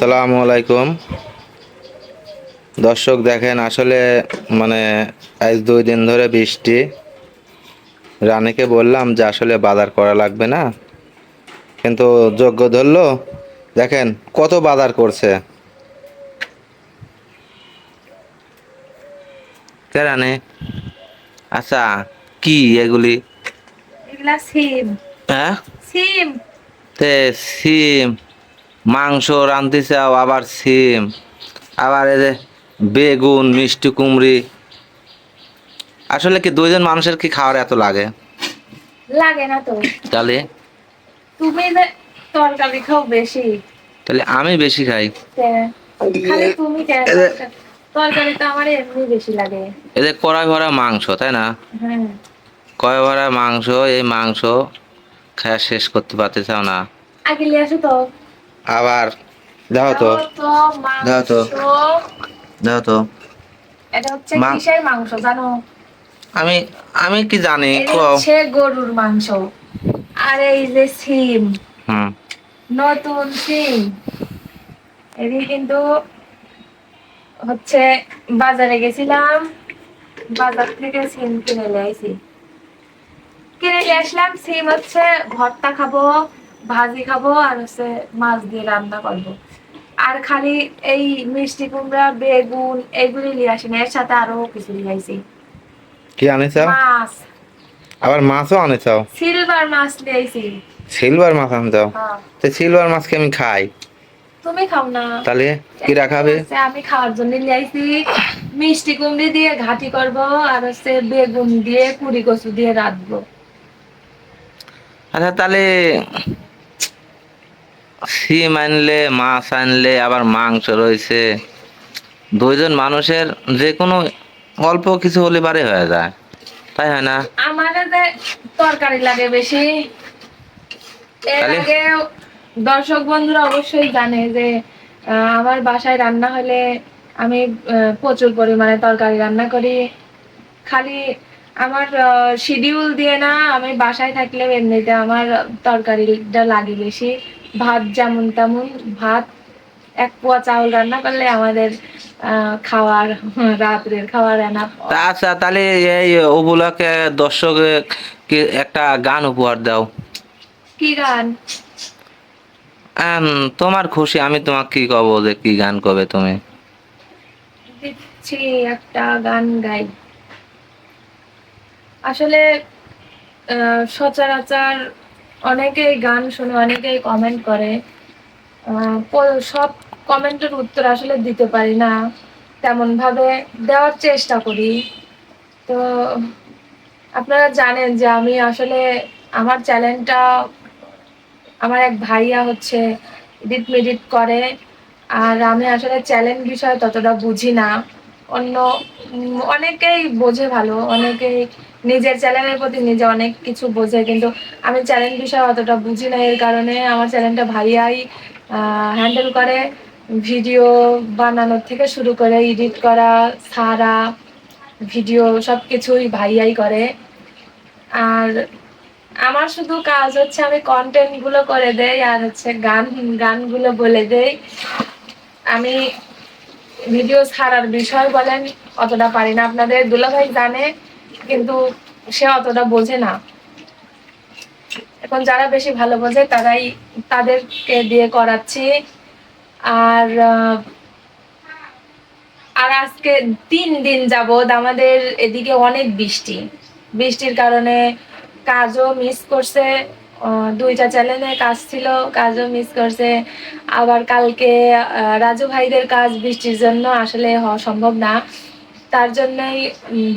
আসসালামু আলাইকুম। দর্শক দেখেন আসলে মানে আজ দুই দিন ধরে বৃষ্টি। রানীকে বললাম যে আসলে বাজার করা লাগবে না। কিন্তু যোগ্য ধরলো দেখেন কত বাজার করছে। কে রানী আচ্ছা কি এগুলি? এগুলা সিম। হ্যাঁ? সিম। তে সিম। মাংস রাঁধতে চাও আবার সিম আবার এই যে বেগুন মিষ্টি কুমড়ি। আসলে কি দুইজন মানুষের কি খাওয়ার এত লাগে? লাগে না তো। তাহলে? তুমি যে তরকারি খাও বেশি। তাহলে আমি বেশি খাই। খালি তুমি কেন তরকারি তো আমার এমনি বেশি লাগে। এদের কড়াই ভরা মাংস তাই না? হ্যাঁ। কড়াই ভরা মাংস এই মাংস খাওয়া শেষ করতে পারতে চাও না? আগে নিয়ে আসো তো। আবার দাও তো দাও তো দাও তো। এটা হচ্ছে কিসের মাংস জানো? আমি আমি কি জানি। হচ্ছে গরুর মাংস। আর এই যে সিম হুম। নতুন সিম এদিকে কিন্তু হচ্ছে বাজারে গেছিলাম বাজার থেকে সিম কিনে নিয়ে আইছি। কিনে নিয়ে আসলাম সিম হচ্ছে ভর্তা খাব ভাজি খাব আর হচ্ছে মাছ দিয়ে রান্না করব। আর খালি এই মিষ্টি কুমড়া বেগুন এইগুলি নিয়ে আসি না এর সাথে আরও কিছু নিয়ে আইছি। কি আনেছাও মাছ। আবার মাছও আনেছাও সিলভার মাছ নিয়ে আইছি। সিলভার মাছ আনছাও হ্যাঁ। তো সিলভার মাছকে আমি খাই? তুমি খাও না। তাহলে কি রাখাবে? আমি খাওয়ার জন্য নিয়ে আইছি। মিষ্টি কুমড়ি দিয়ে ঘাটি করব আর হচ্ছে বেগুন দিয়ে কুড়ি কচু দিয়ে রাঁধবো। আচ্ছা তাহলে সিম আনলে মাছ আনলে আবার মাংস রয়েছে। দুইজন মানুষের যে কোনো অল্প কিছু হলে বারে হয়ে যায়। তাই হয় না? আমার তরকারি লাগে বেশি এর আগে দর্শক বন্ধুরা অবশ্যই জানে যে আমার বাসায় রান্না হলে আমি প্রচুর পরিমাণে তরকারি রান্না করি। খালি আমার শিডিউল দিয়ে না আমি বাসায় থাকলে এমনিতে আমার তরকারিটা লাগে বেশি। ভাত যেমন তেমন ভাত এক পোয়া চাউল রান্না করলে আমাদের খাওয়ার রাত্রের খাওয়ার আচ্ছা তাহলে এই ওগুলাকে দর্শককে একটা গান উপহার দাও। কি গান? তোমার খুশি আমি তোমাকে কি কব যে কি গান কবে তুমি? দিচ্ছি একটা গান গাই। আসলে সচরাচর অনেকেই গান শুনে, অনেকেই কমেন্ট করে। সব কমেন্টের উত্তর আসলে দিতে পারি না। তেমন ভাবে দেওয়ার চেষ্টা করি। তো, আপনারা জানেন যে আমি আসলে আমার চ্যানেলটা আমার এক ভাইয়া হচ্ছে এডিট মেডিট করে। আর আমি আসলে চ্যালেঞ্জ বিষয়ে ততটা বুঝি না। অন্য অনেকেই বোঝে ভালো, অনেকেই নিজের চ্যানেলের প্রতি নিজে অনেক কিছু বোঝে, কিন্তু আমি চ্যানেল বিষয়ে অতটা বুঝি না, এর কারণে আমার চ্যানেলটা ভাইয়াই হ্যান্ডেল করে ভিডিও বানানোর থেকে শুরু করে এডিট করা, সারা ভিডিও সব কিছুই ভাইয়াই করে। আর আমার শুধু কাজ হচ্ছে আমি কন্টেন্টগুলো করে দেই, আর হচ্ছে গান, গানগুলো বলে দেই। আমি ভিডিও ছাড়ার বিষয় বলেন, অতটা পারি না। আপনাদের দুলাভাই জানে, কিন্তু সে অতটা বোঝে না। এখন যারা বেশি ভালো বোঝে, তারাই তাদেরকে দিয়ে করাচ্ছি। আর আর আজকে তিন দিন যাবৎ আমাদের এদিকে অনেক বৃষ্টি। বৃষ্টির কারণে কাজও মিস করছে। দুইটা চ্যানেলে কাজ ছিল, কাজও মিস করছে। আবার কালকে রাজু ভাইদের কাজ বৃষ্টির জন্য আসলে হওয়া সম্ভব না। তার জন্যই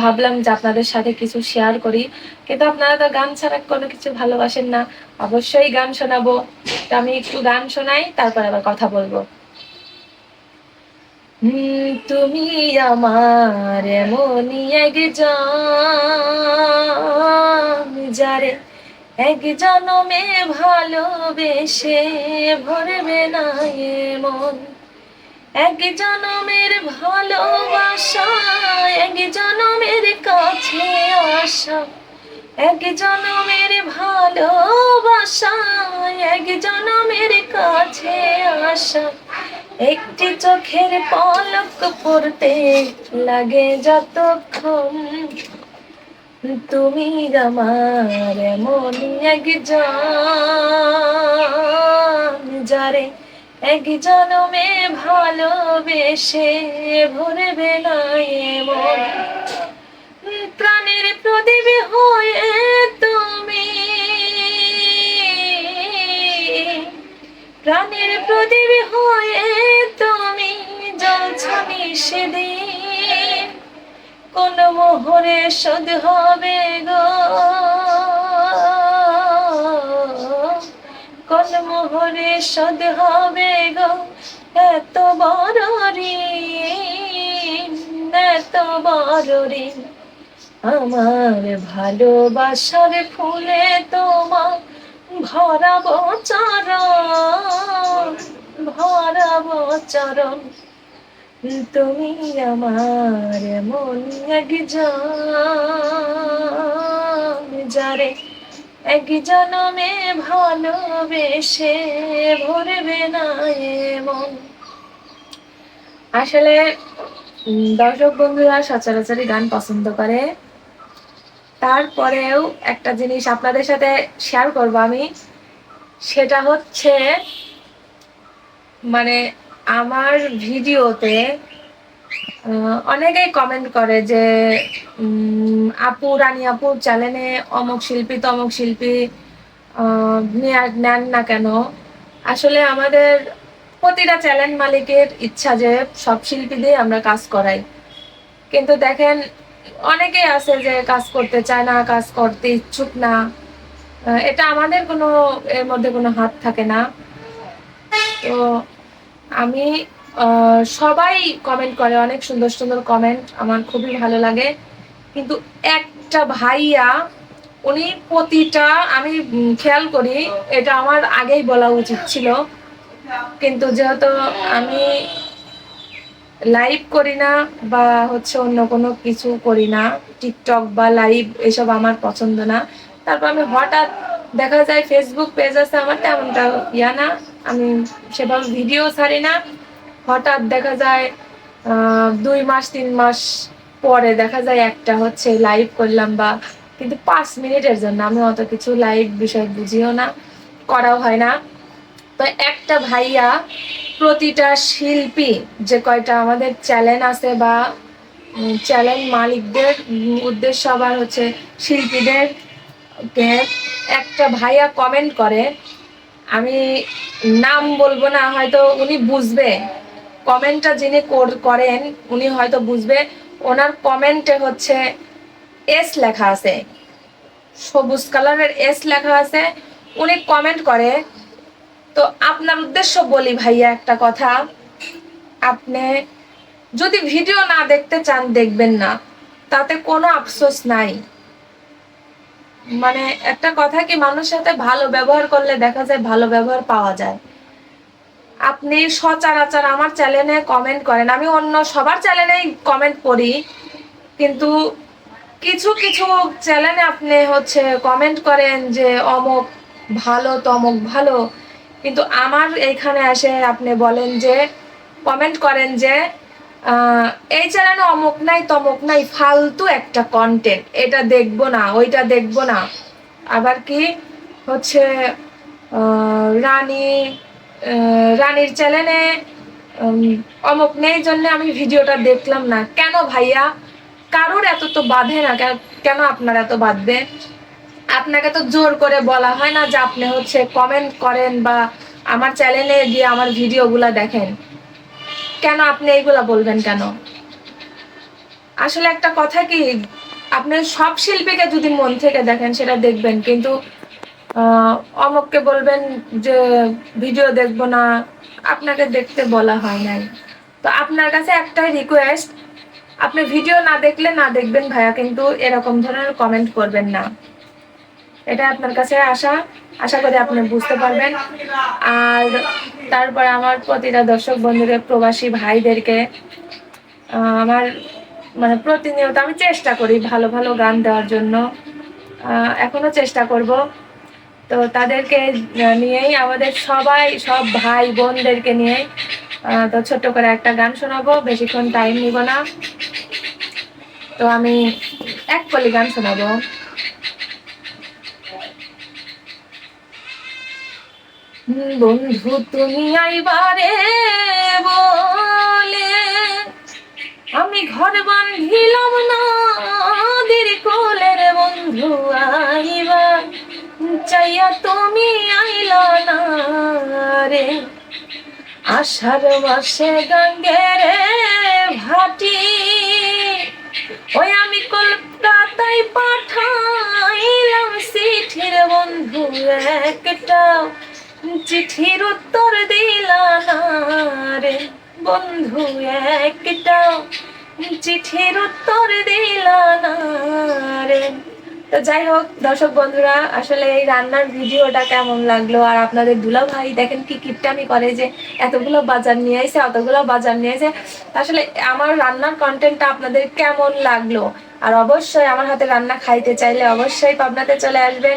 ভাবলাম যে আপনাদের সাথে কিছু শেয়ার করি। কিন্তু আপনারা তো গান ছাড়া কোনো কিছু ভালোবাসেন না। অবশ্যই গান শোনাবো। তো আমি একটু গান শোনাই, তারপর আবার কথা বলব। তুমি আমার এমনই একজন যারে এক জনমে ভালোবেসে ভরবে না এ মন। এক জনমের ভালোবাসা, এক জনমের কাছে আসা। এক জনমের ভালোবাসা, এক জনমের কাছে আসা। একটি চোখের পলক পড়তে লাগে যতক্ষণ তুমি আমার এমন একজন যারে এক জনমে ভালোবেসে ভরবে বেলায় প্রাণের প্রদীপ হয়ে তুমি। প্রাণের প্রদীপ হয়ে তুমি জ্বলছনি সেদিন কোন মোহরে শোধ হবে গো? কোন মোহরে শোধ হবে গো? এত বড় ঋণ, এত বড় ঋণ। আমার ভালোবাসার ফুলে তোমার ভরাবো চরণ ভরাবো চরণ। তুমি আমার মন একজন, যারে এক জনমে ভালোবেসে ভরবে না এমন। আসলে দর্শক বন্ধুরা সচরাচরই গান পছন্দ করে। তারপরেও একটা জিনিস আপনাদের সাথে শেয়ার করব আমি। সেটা হচ্ছে মানে আমার ভিডিওতে অনেকেই কমেন্ট করে যে আপু, রানী আপুর চ্যানেলে অমুক শিল্পী, তমুক শিল্পী নেন না কেন? আসলে আমাদের প্রতিটা চ্যানেল মালিকের ইচ্ছা যে সব শিল্পী দিয়ে আমরা কাজ করাই। কিন্তু দেখেন, অনেকেই আছে যে কাজ করতে চায় না, কাজ করতে ইচ্ছুক না। এটা আমাদের কোনো, এর মধ্যে কোনো হাত থাকে না। তো আমি সবাই কমেন্ট করে, অনেক সুন্দর সুন্দর কমেন্ট আমার খুবই ভালো লাগে। কিন্তু একটা ভাইয়া, উনি প্রতিটা, আমি খেয়াল করি, এটা আমার আগেই বলা উচিত ছিল। কিন্তু যেহেতু আমি লাইভ করি না বা হচ্ছে অন্য কোনো কিছু করি না টিকটক বা লাইভ এসব আমার পছন্দ না, তারপর আমি হঠাৎ দেখা যায় ফেসবুক পেজ আছে, আমার তেমনটা ইয়া না। আমি সেভাবে ভিডিও ছাড়ি না। হঠাৎ দেখা যায় দুই মাস, তিন মাস পরে দেখা যায় একটা হচ্ছে লাইভ করলাম বা কিন্তু পাঁচ মিনিটের জন্য আমি অত কিছু লাইভ বিষয় বুঝিও না, করাও হয় না। তো একটা ভাইয়া প্রতিটা শিল্পী, যে কয়টা আমাদের চ্যানেল আছে বা চ্যানেল মালিকদের উদ্দেশ্য আবার হচ্ছে শিল্পীদের একটা ভাইয়া কমেন্ট করে আমি নাম বলব না, হয়তো উনি বুঝবে। কমেন্টটা যিনি কর- করেন, উনি হয়তো বুঝবে। ওনার কমেন্টে হচ্ছে এস লেখা আছে। সবুজ কালারের এস লেখা আছে। উনি কমেন্ট করে, তো আপনার উদ্দেশ্য বলি ভাইয়া একটা কথা। আপনি যদি ভিডিও না দেখতে চান, দেখবেন না। তাতে কোনো আফসোস নাই। মানে একটা কথা কি মানুষের সাথে ভালো ব্যবহার করলে দেখা যায় ভালো ব্যবহার পাওয়া যায়। আপনি সচরাচর আমার চ্যানেলে কমেন্ট করেন। আমি অন্য সবার চ্যানেলেই কমেন্ট করি, কিন্তু কিছু কিছু চ্যানেলে আপনি হচ্ছে কমেন্ট করেন যে, অমুক ভালো, তমুক ভালো। কিন্তু আমার এইখানে এসে আপনি বলেন যে কমেন্ট করেন যে এই চ্যানেলে অমুক নাই, তমুক নাই, ফালতু একটা কন্টেন্ট এটা দেখব না, ওইটা দেখব না। আবার কি হচ্ছে রানী রানীর চ্যানেলে অমুক নেই জন্য আমি ভিডিওটা দেখলাম না। কেন ভাইয়া? কারোর এত তো বাঁধে না। কেন- আপনার এত বাঁধবে? আপনাকে তো জোর করে বলা হয় না যে আপনি হচ্ছে কমেন্ট করেন বা আমার চ্যানেলে গিয়ে আমার ভিডিওগুলা দেখেন। কেন আপনি এইগুলা বলবেন কেন? আসলে একটা কথা কি, আপনি সব শিল্পীকে যদি মন থেকে দেখেন সেটা দেখবেন, কিন্তু অমুককে বলবেন যে, ভিডিও দেখব না, আপনাকে দেখতে বলা হয় নাই। তো আপনার কাছে একটাই রিকোয়েস্ট আপনি ভিডিও না দেখলে না দেখবেন ভাইয়া, কিন্তু এরকম ধরনের কমেন্ট করবেন না। এটা আপনার কাছে আশা আশা করি আপনি বুঝতে পারবেন। আর তারপরে আমার প্রতিটা দর্শক বন্ধুদের প্রবাসী ভাইদেরকে আমার মানে প্রতিনিয়ত আমি চেষ্টা করি ভালো ভালো গান দেওয়ার জন্য। আহ, এখনও চেষ্টা করব। তো তাদেরকে নিয়েই আমাদের সবাই সব ভাই বোনদেরকে নিয়েই তো ছোট্ট করে একটা গান শোনাবো বেশিক্ষণ টাইম নিব না। তো আমি এক কলি গান শোনাবো। বন্ধু তুমি আইবারে বলে, আমি ঘর বান্ধিলাম না দের কোলের বন্ধু আইবা। চাইয়া তুমি আইলা না রে, আষাঢ় মাসে গঙ্গের ভাটি। ওই আমি কলকাতায় পাঠাইলাম চিঠির বন্ধু একটা। চিঠির উত্তর দিলা রে বন্ধু একটা চিঠির উত্তর দিলা রে তো যাই হোক, দর্শক বন্ধুরা, আসলে এই রান্নার ভিডিওটা কেমন লাগল? আর আপনাদের দুলা ভাই, দেখেন কি কিপটামি করে যে এতগুলো বাজার নিয়ে এসে অতগুলো বাজার নিয়ে এসে আসলে আমার রান্নার কন্টেন্টটা আপনাদের কেমন লাগল? আর অবশ্যই আমার হাতে রান্না খাইতে চাইলে অবশ্যই পাবনাতে চলে আসবেন।